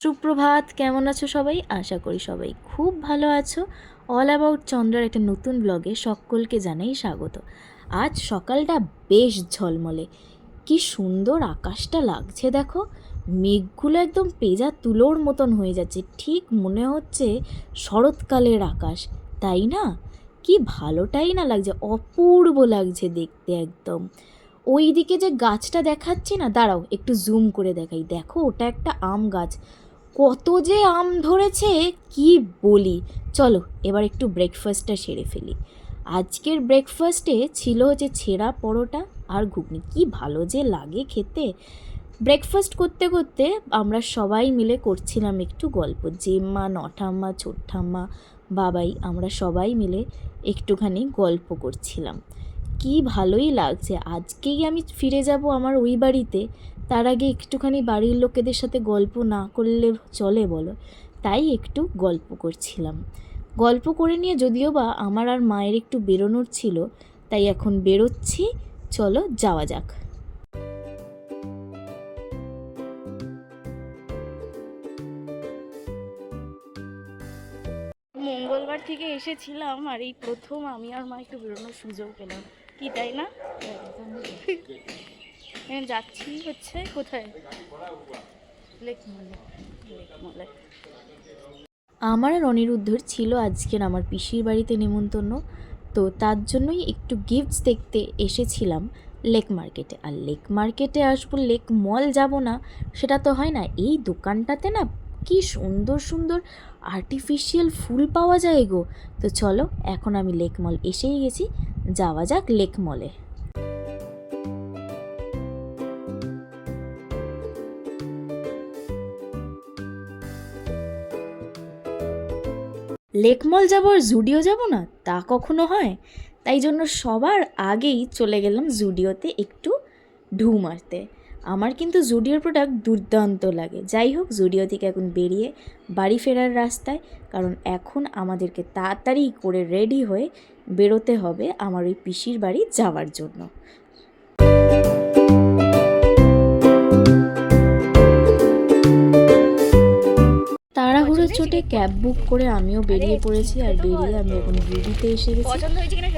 সুপ্রভাত, কেমন আছো সবাই? আশা করি সবাই খুব ভালো আছো। অল অ্যাবাউট চন্দ্রার একটা নতুন ব্লগে সকলকে জানাই স্বাগত। আজ সকালটা বেশ ঝলমলে। কি সুন্দর আকাশটা লাগছে, দেখো। মেঘগুলো একদম পেজা তুলোর মতন হয়ে যাচ্ছে। ঠিক মনে হচ্ছে শরৎকালের আকাশ, তাই না? কি ভালোটাই না লাগছে, অপূর্ব লাগছে দেখতে একদম। ওই দিকে যে গাছটা দেখাচ্ছি না, দাঁড়াও, একটু জুম করে দেখাই। দেখো, ওটা একটা আম গাছ। কত যে আম ধরেছে, কি বলি? চলো, এবার একটু ব্রেকফাস্টটা সেরে ফেলি। আজকের ব্রেকফাস্টে ছিল হচ্ছে ছেঁড়া পরোটা আর ঘুগনি। কি ভালো যে লাগে খেতে। ব্রেকফাস্ট করতে করতে আমরা সবাই মিলে করছিলাম একটু গল্প। জেম্মা, নঠাম্মা, ছোট্ঠাম্মা, বাবাই, আমরা সবাই মিলে একটুখানি গল্প করছিলাম। কি ভালোই লাগছে। আজকেই আমি ফিরে যাব আমার ওই বাড়িতে। তার আগে একটুখানি বাড়ির লোকেদের সাথে গল্প না করলে চলে বলো। তাই একটু গল্প করছিলাম। গল্প করে নিয়ে যদিও বা আমার আর মায়ের একটু বেরোনোর ছিল, তাই এখন বেরোচ্ছি। চলো যাওয়া যাক। মঙ্গলবার থেকে এসেছিলাম আর এই প্রথম আমি আর মা একটু বেরোনোর সুযোগ পেলাম। কি, তাই না? যাচ্ছি হচ্ছে কোথায়? আমার আর অনিরুদ্ধর ছিল আজকের আমার পিসির বাড়িতে নেমন্তন্ন তো তার জন্যই একটু গিফটস দেখতে এসেছিলাম লেক মার্কেটে আর লেক মার্কেটে আসব লেক মল যাব না, সেটা তো হয় না, এই দোকানটাতে না কি সুন্দর সুন্দর আর্টিফিশিয়াল ফুল পাওয়া যায় গো। তো চলো, এখন আমি লেক মল এসেই গেছি যাওয়া যাক লেক মলে। লেক মল যাব আর জুডিও যাব না? তা কখনো হয়? তাই জন্য সবার আগেই চলে গেলাম জুডিওতে একটু ঢু মারতে। আমার কিন্তু জুডিওর প্রোডাক্ট দুর্দান্ত লাগে। যাই হোক, জুডিও থেকে এখন বেরিয়ে বাড়ি ফেরার রাস্তায়, কারণ এখন আমাদেরকে তাড়াতাড়ি করে রেডি হয়ে বেরোতে হবে আমার ওই পিসির বাড়ি যাওয়ার জন্য। তাড়াহুড়োর চোটে ক্যাব বুক করে আমিও বেরিয়ে পড়েছি আর বেরিয়ে আমি এখন রুবিতে এসে গেছি।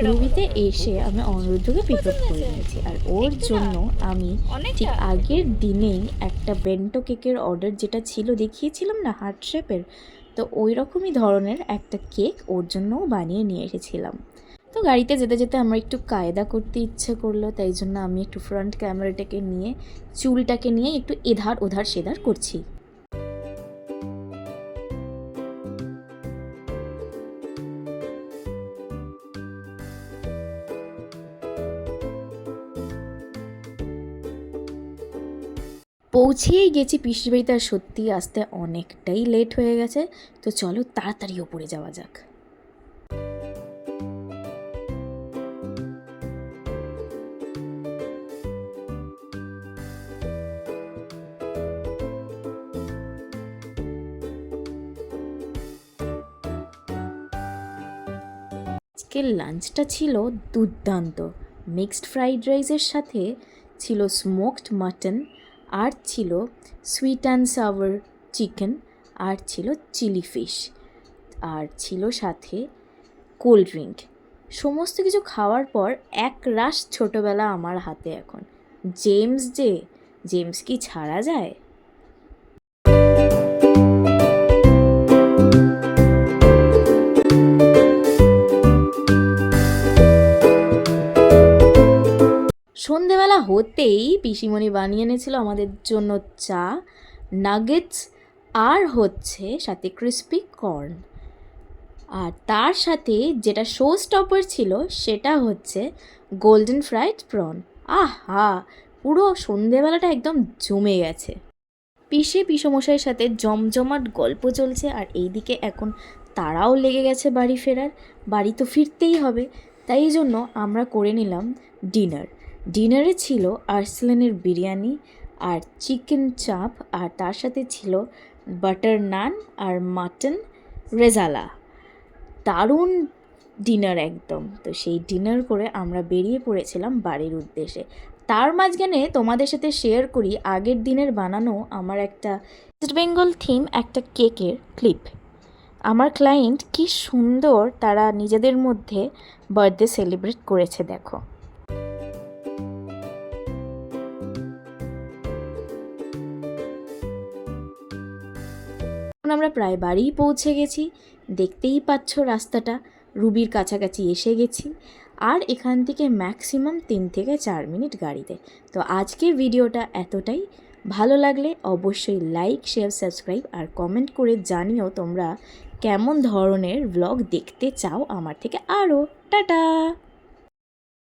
রুবিতে এসে আমি অনিরুদ্ধকে পিক আপ করে নিয়েছি। আর ওর জন্য আমি ঠিক আগের দিনেই একটা বেন্টো কেকের অর্ডার যেটা ছিল দেখিয়েছিলাম না হার্ট শেপের তো ওই রকমই ধরনের একটা কেক ওর জন্যও বানিয়ে নিয়ে এসেছিলাম। তো গাড়িতে যেতে যেতে আমার একটু কায়দা করতে ইচ্ছে করল, তাই জন্য আমি একটু ফ্রন্ট ক্যামেরাটাকে নিয়ে, চুলটাকে নিয়ে একটু এধার ওধার সেধার করছি। পৌঁছেই গেছি পিসির বাড়িতে আর সত্যি আসতে অনেকটাই লেট হয়ে গেছে। তো চলো তাড়াতাড়ি ওপরে যাওয়া যাক। আজকের লাঞ্চটা ছিল দুর্দান্ত। মিক্সড ফ্রাইড রাইসের সাথে ছিল স্মোকড মাটন আর ছিল সুইট অ্যান্ড সাওয়ার চিকেন আর ছিল চিলি ফিশ আর ছিল সাথে কোল্ড ড্রিঙ্ক সমস্ত কিছু খাওয়ার পর এক রাশ ছোটোবেলা আমার হাতে এখন। জেমস যে জেমস কি ছাড়া যায়? হতেই পিসিমণি বানিয়ে এনেছিল আমাদের জন্য চা নাগেটস আর হচ্ছে সাথে ক্রিস্পি কর্ন আর তার সাথে যেটা শো স্টপার ছিল সেটা হচ্ছে গোল্ডেন ফ্রাইড প্রন আহা! পুরো সন্ধেবেলাটা একদম জমে গেছে। পিসে পিসমশাইয়ের সাথে জমজমাট গল্প চলছে আর এইদিকে এখন তারাও লেগে গেছে বাড়ি ফেরার। বাড়ি তো ফিরতেই হবে। তাই জন্য আমরা করে নিলাম ডিনার ডিনারে ছিল আর্সেলানের বিরিয়ানি আর চিকেন চাপ আর তার সাথে ছিল বাটার নান আর মাটন রেজালা। দারুণ ডিনার একদম। তো সেই ডিনার করে আমরা বেরিয়ে পড়েছিলাম বাড়ির উদ্দেশ্যে। তার মাঝখানে তোমাদের সাথে শেয়ার করি, আগের দিনের বানানো আমার একটা ওয়েস্ট বেঙ্গল থিম একটা কেকের ক্লিপ আমার ক্লায়েন্ট কি সুন্দর তারা নিজেদের মধ্যে বার্থডে সেলিব্রেট করেছে, দেখো। এখন আমরা প্রায় বাড়িই পৌঁছে গেছি। দেখতেই পাচ্ছ রাস্তাটা। রুবির কাছাকাছি এসে গেছি। আর এখান থেকে ম্যাক্সিমাম তিন থেকে চার মিনিট গাড়িতে। তো আজকের ভিডিওটা এতটাই। ভালো লাগলে অবশ্যই লাইক, শেয়ার, সাবস্ক্রাইব আর কমেন্ট করে জানিও তোমরা কেমন ধরনের ব্লগ দেখতে চাও আমার থেকে আরও। টাটা!